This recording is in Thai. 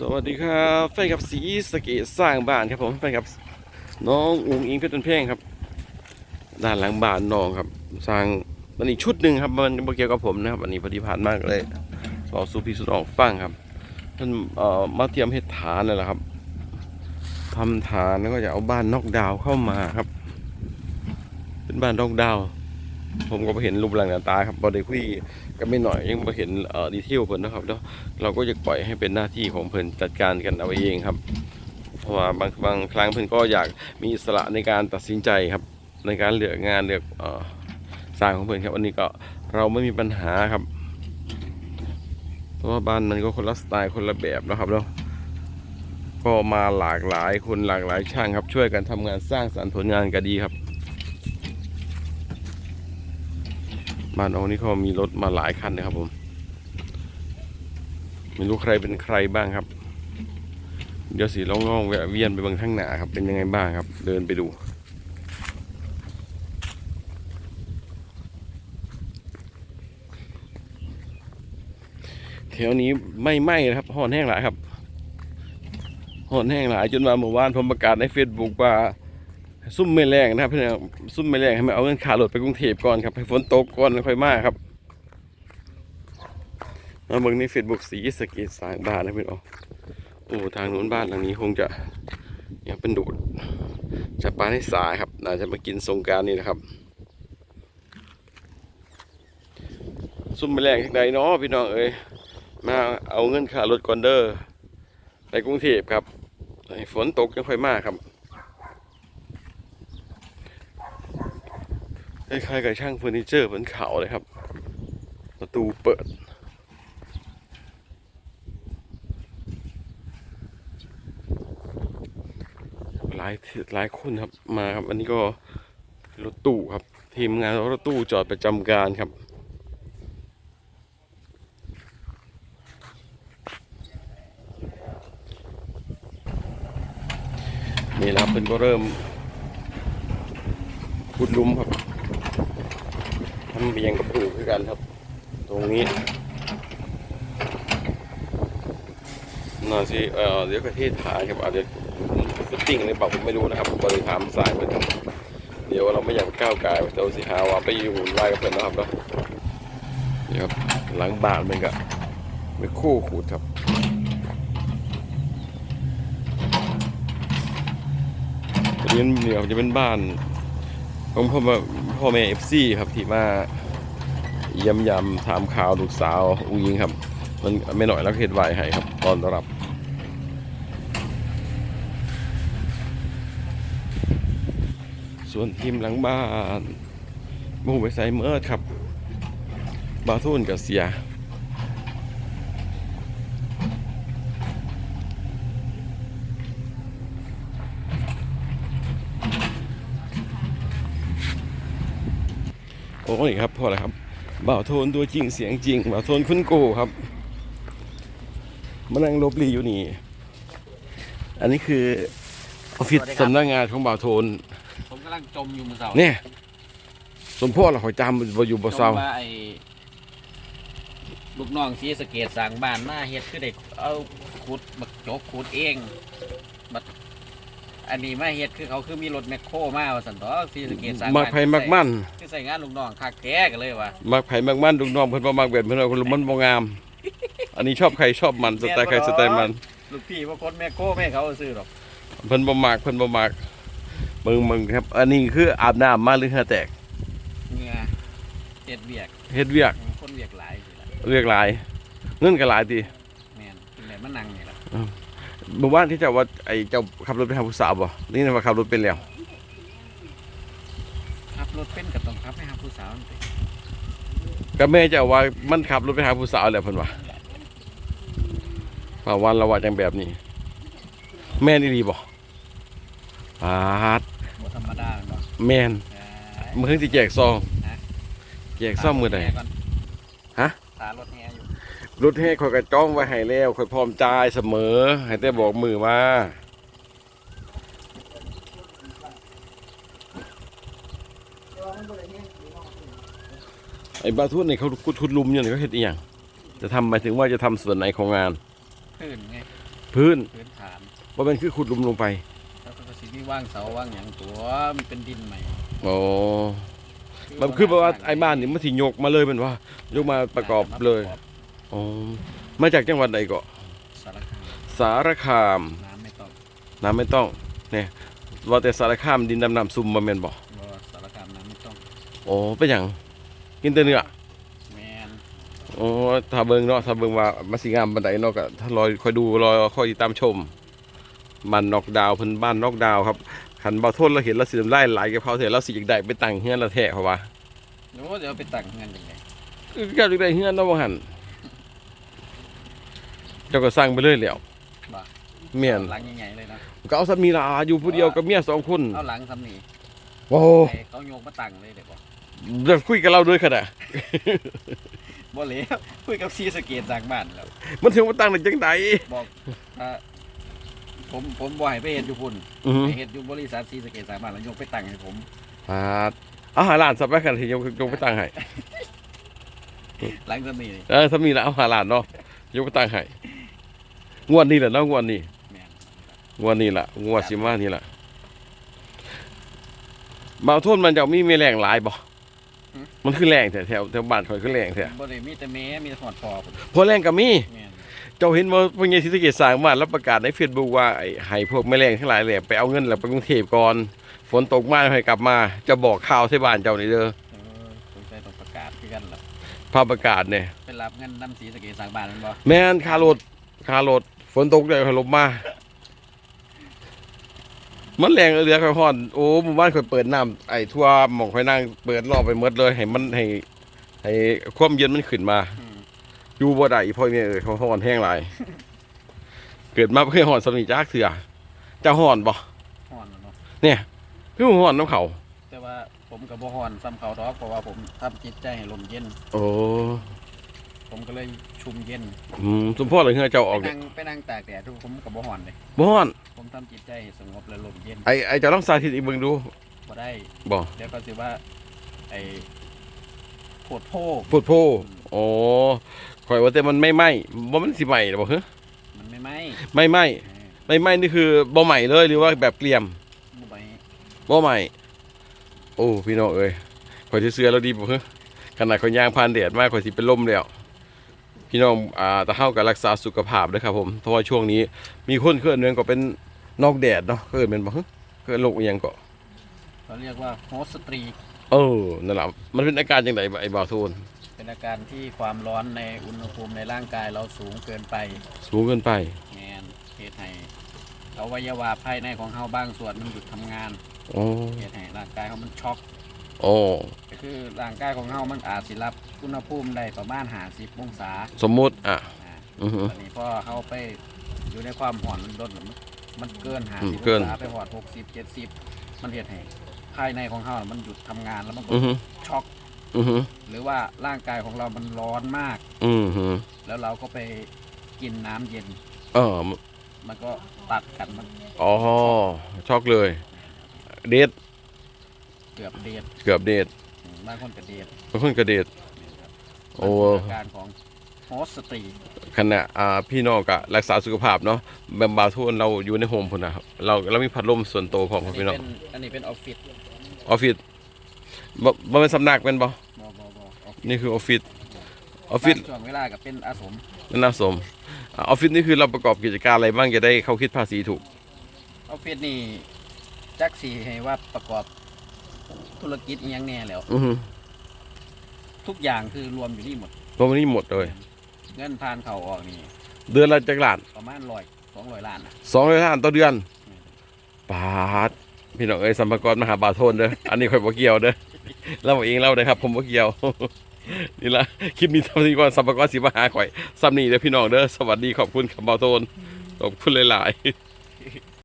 สวัสดีครับแฟนกับสีสเกตสร้างบ้านครับผมแฟนกับน้องอุ๋งอิงเพชรเป็นเพลงครับ ด้านหลังบ้านน้องครับ สร้างมันอีกชุดหนึ่งครับมันบ่เกี่ยวกับผมนะครับอันนี้พอดีผ่านมากเลยสอสูพีสุดออกฟังครับมันเอ่อมาเตรียมเฮ็ดฐานนั่นแหละครับทำฐานแล้วก็จะเอาบ้านนอกดาวเข้ามาครับ เป็นบ้านนอกดาว ผมก็ไปเห็นรูปร่างหน้าตาครับพอได้คุย กันไม่หน่อยยังไปเห็นเอ่อดีเทลเพิ่นนะครับเนาะเราก็จะปล่อยให้เป็นหน้าที่ของเพิ่นจัดการกันเอาเองครับเพราะว่าบางบางครั้งเพิ่นก็อยากมีอิสระในการตัดสินใจครับ ในการเลือกงานเลือกเอ่อสร้างของเพิ่นครับอันนี้ก็เราไม่มีปัญหาครับ เพราะว่าบ้านมันก็คนละสไตล์คนละแบบนะครับเนาะก็มาหลากหลายคนหลากหลายช่างครับ ช่วยกันทำงานสร้างสรรค์ผลงานก็ดีครับ บ้านน้องนี่เขามีรถมาหลายคันนะครับผมไม่รู้ใครเป็นใครบ้างครับ เดี๋ยวสิลองงองๆแวะเวียนไปบางข้างหน้าครับ เป็นยังไงบ้างครับ เดินไปดูแถวนี้ไม่ไหม้นะครับห่อนแห้งหลายครับห่อนแห้งหลายจนมาเมื่อวานผมประกาศในเฟซบุ๊กว่า ซุ่มไม่แรงนะครับพื่น้อนซุ่มไม่แรงให้มาเอาเงินขารถไปกรุงเทพก่อนครับให้ฝนตกก่อนค่อยมาครับมาเบิ่งในเฟซบุ๊กสีสกตสางบ้านนะพื่อนอ๋อโอ้ทางโน้นบ้านหลังนี้คงจะยังเป็นโดดจะปลาให้สายครับน่าจะมากินสงการนี่นะครับซุ่มไปแรงทางใดเนาะพี่น้องเอ้ยมาเอาเงินค่ารถก่อนเด้อไปกรุงเทพครับให้ฝนตกยังค่อยมาครับ คล้ายๆกับช่างเฟอร์นิเจอร์บนเขาเลยครับ ประตูเปิด หลายหลายคนครับมาครับ อันนี้ก็รถตู้ครับ ทีมงานรถตู้จอดประจำการครับนี่แหล้วเพิ่นก็เริ่มขุดลุมครับ ทำเบียงกับปลูกคือกันครับ ตรงนี้น่าสิเออเดี๋ยวกระเทศฐานครับอาจจะฟิตติ้งอะไรเปล่าผมไม่รู้นะครับผมก็เลยถามสายไปครับเดี๋ยวเราไม่อยากไปก้าวไก่ายเดี๋ยวสิหาว่าไปอยู่ไล่กับเพื่อนนะครับเนาะนี่ครับหลังบ้านมันก็ไม่คู่ขูดครับอันนี้เดี๋ยวจะเป็นบ้าน ของพ่อแม่พ่อแม่เอฟซีครับที่มาเยี่ยมยำถามข่าวลูกสาวอุ้งยิงครับ มันไม่หน่อยแล้วเห็ดไหวให้ครับ ตอนรับส่วนทีมหลังบ้านมูไปใส่เมิร์ดครับ บาทุนกับเสีย โอ้ยครับพอแล้วครับบ่าวโทนตัวจริงเสียงจริงบ่าวโทนคุณโกครับมานั่งลบหลีอยู่นี่ อันนี้คือออฟฟิศสวัสดีครับสำนักงานของบ่าวโทน ผมกำลังจมอยู่มือเสาเนี่ยสมพ่อเราขอยจำบ่อยู่บ่เศร้าจมว่าไอ้ลูกน้องสีสะเกตสั่งบ้านมาเฮ็ดคือได้เอาขุดบักจกขุดเองบักอันนี้มาเฮ็ดคือเขาคือมีรถแมคโครมาว่าสันต่อสีสะเกตสั่งมักไผมักมั่น คือใส่งานลูกน้องคักแท้กันเลยว่ะมักไผมักมั่นลูกน้องเพิ่นบ่มักแบบเพิ่นว่าคนมันบ่งาม อันนี้ชอบใครชอบมันสไตล์ใครสไตล์มันลูกพี่ว่าคนแมคโครไม่ให้เขาซื้อหรอกเพิ่นบ่มักเพิ่นบ่มักมึงมึงครับ อันนี้คืออาบน้ำมาหรือเหงื่อแตกเงื่อเฮ็ดเวียกเฮ็ดเวียกคนเวียกหลายสิล่ะเวียกหลาย เงินก็หลายติแม่นเป็นไรมานั่งนี่ล่ะเมื่อวานที่เจ้าว่าไอ้เจ้าขับรถไปหาผู้สาวบ่นี่นะว่าขับรถเป็นแล้วขับรถเป็นก็ต้อง ขับให้หาผู้สาวนั่นสิก็แม่เจ้าว่ามันขับรถไปหาผู้สาวแล้วเพิ่นว่าว่าวันละว่าจังแบบนี้ แม่นอีหลีบ่ปาดบ่ธรรมดาเนาะแม่นเอ้ยมื้อสิแจกซองฮะแจกซองมื้อใดก่นฮะ ตารถแห่อยู่ รถแห่ข่อยก็จ้องไว้ให้แล้วข่อยพร้อมจ่ายเสมอ ให้แต่บอกมือมา ไอ้บาทุนนี่เขากุดทุดลุมอยู่นี่เขาเฮ็ดอีหยังจะทำหมายถึงว่าจะทำส่วนไหนของงาน พื้นไงพื้นพื้นฐานบ่แม่นคือขุดหลุมลงไปแล้วก็สิมีว่างเสาว่างหยังตัวมันเป็นดินใหม่อ๋อมันคือแบบว่าไอ้บ้านนี่มันสิยกมาเลยแมันว่า ยกมาประกอบเลยอ๋อมาจากจังหวัดใดก็สารคามสารคาม น้ำไม่ต้องน้ำไม่ต้องเนี่ยว่าแต่สารคามดินดำน้ำซุ่มบ่แม่นบ่บ่สารคามน้ำไม่ต้องอ๋อเป็นหยัง กินแต่เนื้อแมนอ๋อถ้าเบิ่งเนาะถ้าเบิ่งว่ามันสิงามปานใดเนาะก็ถ้ารอยคอยดูรอยคอยติดตามชมบ้านนอกดาวน์เพิ่นบ้านนอกดาวน์ครับคันบ่ทนเราเห็นเราสิน้ำลายไหลกับเขาเถอะเราสิอยากได้ไปตั้งเฮือนละแท้เพราะว่าโอ้เดี๋ยวไปตั้งเงินยังไงคือเจ้าอยากได้เฮือนเนาะบ่หั่นเจ้าก็สร้างไปเลยแหล้วบ่แม่นหลังใหญ่ๆเลยนะก็เอาสามีลาอยู่ผู้เดียวกับเมียสองคนเอาหลังทำนี่โอ้ให้เขาโยกมาตั้งเลยเดี๋ยวบอก เดี๋ยวคุยกับเราด้วยขนาดบ่เหลวคุยกับซีสะเกตจากบ้านแล้ว มันถึงมาตั้งในจังไดบอกถ้าผมผมบ่ให้ไปเฮ็ดอยู่พุ่นอือหือไปเฮ็ดอยู่บริษัทซีสะเกตจากบ้านแล้วโยกไปตั้งให้ผมปาดเอาหาหลานสับไปกันที่ยกยกไปตั้งให้หลังทำนี่เออสามีละเอาหาหลานเนาะยกไปตั้งให้งวดนี้แหละเนาะงวดนี้แม่นงวดนี้ล่ะงวดสิมานี่ล่ะบ่าวโทนมันจะมีแมลงหลายบ่ มันคือแรงแถวแถวแถวบ้านข่อยคือแรงแท้บ่ได้มีแต่แม่มีแต่หอดพอพุ่นพอแรงก็มี แม่นเจ้าเห็นว่าพวกนี้ที่ตะเกียสร้างบ้านแล้วประกาศในเฟซบุ๊กว่าไอ้ให้พวกแมลงทั้งหลายแหละไปเอาเงินแล้วไปกรุงเทพก่อน ฝนตกมาให้กลับมาจะบอกข่าวที่บ้านเจ้านี่เด้อเออสงสัยต้องประกาศคือกันล่ะภาพประกาศเนี่ยไปรับเงินนำสีสะเกตจากบ้านแมันบ่แม่นคารถคารถฝนตกเลยขลมมา มันแรงเรือค่อยฮ้อนโอ้หมู่บ้านค่อยเปิดน้ำไอ้ทั่วหม่องค่อยนั่งเปิดรอบไปหมดเลย ให้มันให้ให้ความเย็นมันขึ้นมาอืมอยู่บ่ได้พ่อแม่เอ้ยเขาฮ้อนแห้งหลายเกิดมาบ่เคยฮ้อนสำนีจักเถื่อเจ้าฮ้อนบ่ฮ้อนแล้วเนาะเนี่ยคือฮ้อนน้ำเขาแต่ว่าผมก็บ่ฮ้อนซ้ำเขาดอกเพราะว่าผมทำจิตใจให้ลมเย็น โอ้ ผมก็เลยชุ่มเย็นอืมสมพ่อเลยเฮือเจ้าออกไปเนี่ยนั่งไปนั่งตากแดดทุกผมก็บ่ฮ้อนเลย บ่ฮ้อนผมทำจิตใจให้สงบและลมเย็นไอ้ไอ้เจ้าลองสาธิตอีกเบิ่งดูบ่ได้ บ่เดี๋ยวก็สิว่า ไอ้โคตรโพพูดโพอ๋อข่อยว่าแต่มันไม่ไหม้บ่มันสิไหม้หรอบ่ฮะมันไม่ไหมไม่ไหม้เออไม่ไหม้นี่คือบ่ใหม่เลยหรือว่าแบบเกลี่ยม บ่ไหมบ่ใหม่ โอ้ พี่น้องเอ้ยข่อยสิเสื้อแล้วดีบ่ฮะขนาดข่อยย่างผ่านแดดมาข่อยสิเป็นลมแล้ว พี่น้องอ่าตะเฮาก็รักษาสุขภาพด้วยครับผมเพราะว่าช่วงนี้มีคนเคลื่อนเนืองก็เป็นนอกแดดเนาะเคยเป็นบ่ฮะเคยโรคอีหยังก็เขาเรียกว่าโฮสตรีเออนั่นล่ะมันเป็นอาการจังไดไอ้บ่าวโทนเป็นอาการที่ความร้อนในอุณหภูมิในร่างกายเราสูงเกินไปสูงเกินไปแมนเหตุให้อวัยวะภายในของเฮาบางส่วนมันหยุดทำงานอ๋อเหตุให้ร่างกายเฮามันช็อก อ๋อก็คือร่างกายของเฮามันอาจสิรับอุณหภูมิได้ประมาณ50องศาสมมุติ อะ อ่าอือฮึ ตอนนี้พอเฮาไปอยู่ในความร้อนมันลดลงมันเกินอืม50เกิอนงศาไปหอด60 70 มันเหตุให้ภายในของเฮามันหยุดทำงานแล้วมันก็อือฮึช็อก อือฮึหรือว่าร่างกายของเรามันร้อนมาก อือฮึแล้วเราก็ไปกินน้ำเย็น เออมันก็ตัดกันมันอ๋อช็อกเลย เดท เกือบเดทเกือบเดทบางคนก็เดทบางคนก็เดทโอ้มันเป็นอาการของโฮสตรีขณะอ่าพี่น้องก็รักษาสุขภาพเนาะแบมบาทุนเราอยู่ในโฮมพุ่นนะครับเราเรามีพัดลมส่วนตัวพร้อมครับอันพี่นี้น้องเป็นอันนี้เป็นออฟฟิศออฟฟิศบ่บ่เป็นสำนักเป็นบ่บอบอบออฟฟิศนี่คือออฟฟิศออฟฟิศบางช่วงเวลาก็เป็นอาสมนั่นน่าสมอ่าออฟฟิศนี่คือเราประกอบกิจการอะไรบ้างจะได้เข้าคิดภาษีถูกออฟฟิศนี่จักสีให้ว่าประกอบ ธุรกิจอหยังแน่แล้ว อือฮึทุกอย่างคือรวมอยู่นี่หมดรวมนี้หมดเลย เงินผ่านเข้าออกนี่เดือนละจักล้านประมาณร้อยสองร้อยล้านนะสองร้อยล้านต่อเดือนบาทพี่น้องเอ้ยสัมภากรมหาบาทโทนเด้ออันนี้ข่อยบ่เกี่ยวเด้อเราเองเล่าเด้อครับผมบ่เกี่ยว นี่ละคลิปนี้ทำดีกว่าสัมภากรสิมาหาข่อยซ้ำนี่เด้อพี่น้องเด้อสวัสดีขอบคุณครับบาทโทนขอบคุณหลายๆ